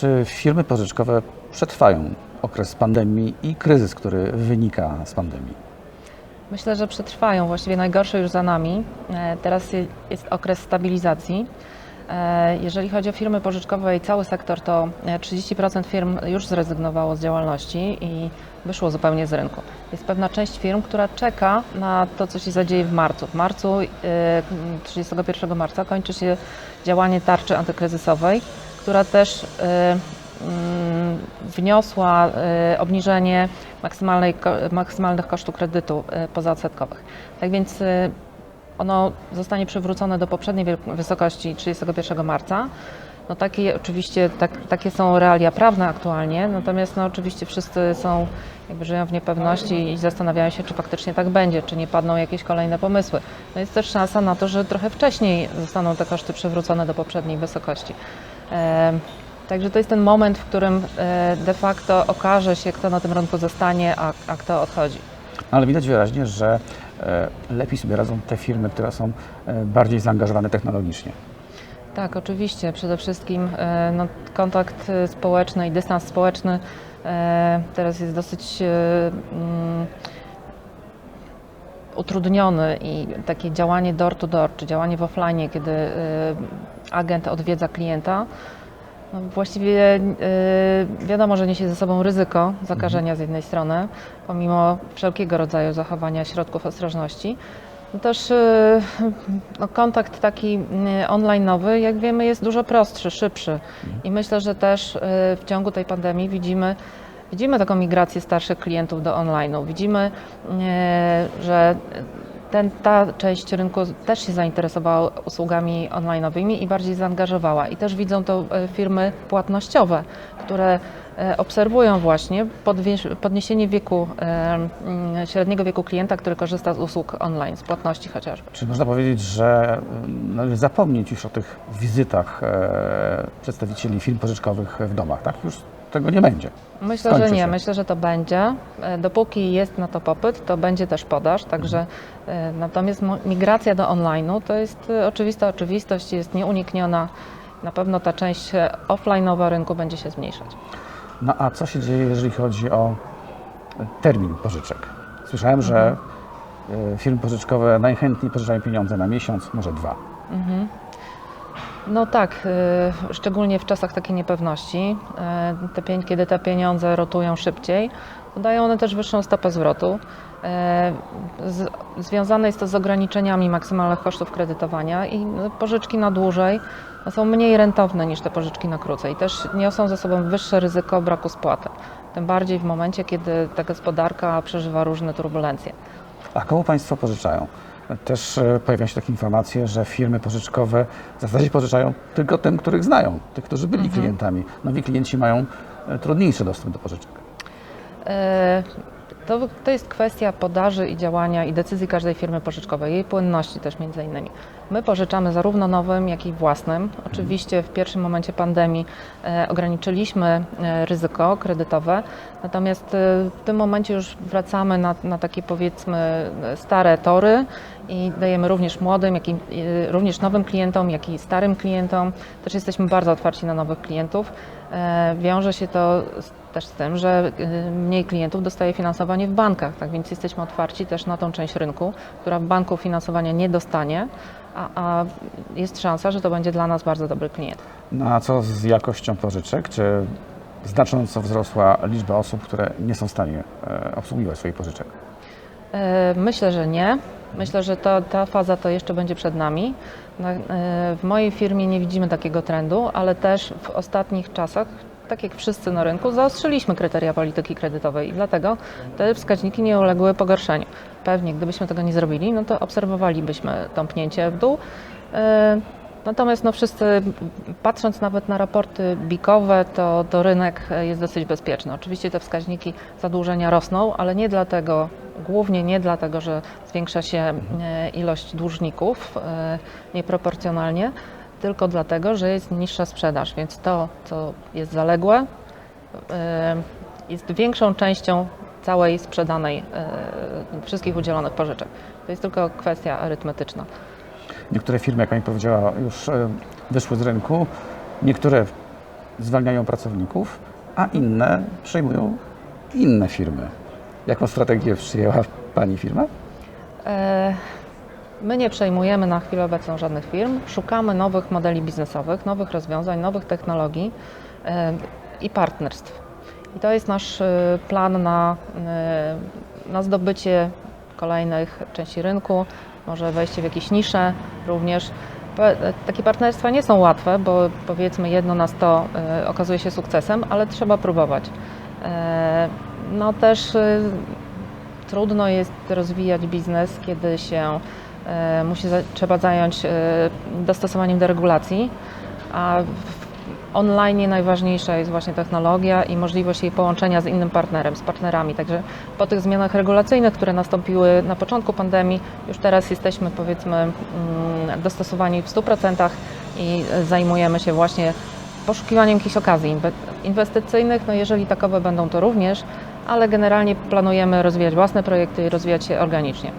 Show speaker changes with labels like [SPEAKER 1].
[SPEAKER 1] Czy firmy pożyczkowe przetrwają okres pandemii i kryzys, który wynika z pandemii?
[SPEAKER 2] Myślę, że przetrwają. Właściwie najgorsze już za nami. E, Teraz je- jest okres stabilizacji. E, Jeżeli chodzi o firmy pożyczkowe i cały sektor, to e, 30% firm już zrezygnowało z działalności i wyszło zupełnie z rynku. Jest pewna część firm, która czeka na to, co się zadzieje w marcu. W marcu, e, 31 marca, kończy się działanie tarczy antykryzysowej, która też e, mm, wniosła e, obniżenie maksymalnych kosztów kredytu e, pozaodsetkowych. Tak więc ono zostanie przywrócone do poprzedniej wysokości 31 marca. No takie oczywiście, tak, takie są realia prawne aktualnie, natomiast no oczywiście wszyscy są, jakby żyją w niepewności i zastanawiają się, czy faktycznie tak będzie, czy nie padną jakieś kolejne pomysły. No jest też szansa na to, że trochę wcześniej zostaną te koszty przywrócone do poprzedniej wysokości. Także to jest ten moment, w którym e, de facto okaże się, kto na tym rynku zostanie, a, a kto odchodzi.
[SPEAKER 1] Ale widać wyraźnie, że e, lepiej sobie radzą te firmy, które są e, bardziej zaangażowane technologicznie.
[SPEAKER 2] Tak, oczywiście. Przede wszystkim no, kontakt społeczny i dystans społeczny teraz jest dosyć mm, utrudniony i takie działanie door to door, czy działanie w offline, kiedy agent odwiedza klienta, no właściwie e, wiadomo, że niesie ze sobą ryzyko zakażenia z jednej strony, pomimo wszelkiego rodzaju zachowania środków ostrożności. No Też e, no, kontakt taki e, online'owy, jak wiemy, jest dużo prostszy, szybszy. I myślę, że też e, w ciągu tej pandemii widzimy, widzimy taką migrację starszych klientów do online'u. Widzimy, że ten, ta część rynku też się zainteresowała usługami online'owymi i bardziej zaangażowała. I też widzą to e, firmy płatnościowe, które e, obserwują właśnie podniesienie wieku, e, mm, średniego wieku klienta, który korzysta z usług online, z płatności chociażby.
[SPEAKER 1] Czy można powiedzieć, że należy zapomnieć już o tych wizytach przedstawicieli firm pożyczkowych w domach, tak? Już tego nie będzie.
[SPEAKER 2] Myślę,
[SPEAKER 1] Skończy
[SPEAKER 2] że nie.
[SPEAKER 1] się.
[SPEAKER 2] Myślę, że to będzie. E, Dopóki jest na to popyt, to będzie też podaż. Także e, natomiast migracja do online'u to jest e, oczywista oczywistość, jest nieunikniona. Na pewno ta część offline'owa rynku będzie się zmniejszać.
[SPEAKER 1] No a co się dzieje, jeżeli chodzi o termin pożyczek? Słyszałem, że e, firmy pożyczkowe najchętniej pożyczają pieniądze na miesiąc, może dwa.
[SPEAKER 2] No tak, y, szczególnie w czasach takiej niepewności, y, te, kiedy te pieniądze rotują szybciej, dają one też wyższą stopę zwrotu. Y, związane jest to z ograniczeniami maksymalnych kosztów kredytowania i pożyczki na dłużej no, są mniej rentowne niż te pożyczki na krócej. Też niosą ze sobą wyższe ryzyko braku spłaty. Tym bardziej w momencie, kiedy ta gospodarka przeżywa różne turbulencje.
[SPEAKER 1] A komu Państwo pożyczają? Też e, pojawiają się takie informacje, że firmy pożyczkowe w zasadzie pożyczają tylko tym, których znają, tych, którzy byli klientami. Nowi klienci mają e, trudniejszy dostęp do pożyczek.
[SPEAKER 2] E, To, to jest kwestia podaży i działania i decyzji każdej firmy pożyczkowej, jej płynności też między innymi. My pożyczamy zarówno nowym, jak i własnym. Oczywiście w pierwszym momencie pandemii e, ograniczyliśmy e, ryzyko kredytowe, natomiast e, w tym momencie już wracamy na, na takie powiedzmy e, stare tory i dajemy również młodym, jak i również nowym klientom, jak i starym klientom. Też jesteśmy bardzo otwarci na nowych klientów. E, Wiąże się to z, też z tym, że e, mniej klientów dostaje finansowanie w bankach, tak więc jesteśmy otwarci też na tą część rynku, która w banku finansowania nie dostanie, a, a jest szansa, że to będzie dla nas bardzo dobry klient.
[SPEAKER 1] No a co z jakością pożyczek? Czy znacząco wzrosła liczba osób, które nie są w stanie e, obsługiwać swoich pożyczek?
[SPEAKER 2] E, Myślę, że nie. Myślę, że to, ta faza to jeszcze będzie przed nami. Na- e, W mojej firmie nie widzimy takiego trendu, ale też w ostatnich czasach, tak jak wszyscy na rynku, zaostrzyliśmy kryteria polityki kredytowej i dlatego te wskaźniki nie uległy pogorszeniu. Pewnie, gdybyśmy tego nie zrobili, no to obserwowalibyśmy tąpnięcie w dół. E, Natomiast no wszyscy, patrząc nawet na raporty bikowe, to, to rynek jest dosyć bezpieczny. Oczywiście te wskaźniki zadłużenia rosną, ale nie dlatego, głównie nie dlatego, że zwiększa się e, ilość dłużników e, nieproporcjonalnie, tylko dlatego, że jest niższa sprzedaż, więc to, co jest zaległe, e, jest większą częścią całej sprzedanej, e, wszystkich udzielonych pożyczek. To jest tylko kwestia arytmetyczna.
[SPEAKER 1] Niektóre firmy, jak Pani powiedziała, już e, wyszły z rynku. Niektóre zwalniają pracowników, a inne przejmują inne firmy. Jaką strategię przyjęła Pani firma?
[SPEAKER 2] My nie przejmujemy na chwilę obecną żadnych firm. Szukamy nowych modeli biznesowych, nowych rozwiązań, nowych technologii e, i partnerstw. I to jest nasz e, plan na, e, na zdobycie kolejnych części rynku, może wejście w jakieś nisze również. Takie partnerstwa nie są łatwe, bo powiedzmy jedno na sto okazuje się sukcesem, ale trzeba próbować. No też trudno jest rozwijać biznes, kiedy się musi za, trzeba zająć e, dostosowaniem do regulacji, a online najważniejsza jest właśnie technologia i możliwość jej połączenia z innym partnerem, z partnerami. Także po tych zmianach regulacyjnych, które nastąpiły na początku pandemii, już teraz jesteśmy powiedzmy mm, dostosowani w 100% i e, zajmujemy się właśnie poszukiwaniem jakichś okazji inwe- inwestycyjnych, no jeżeli takowe będą to również, ale generalnie planujemy rozwijać własne projekty i rozwijać się organicznie.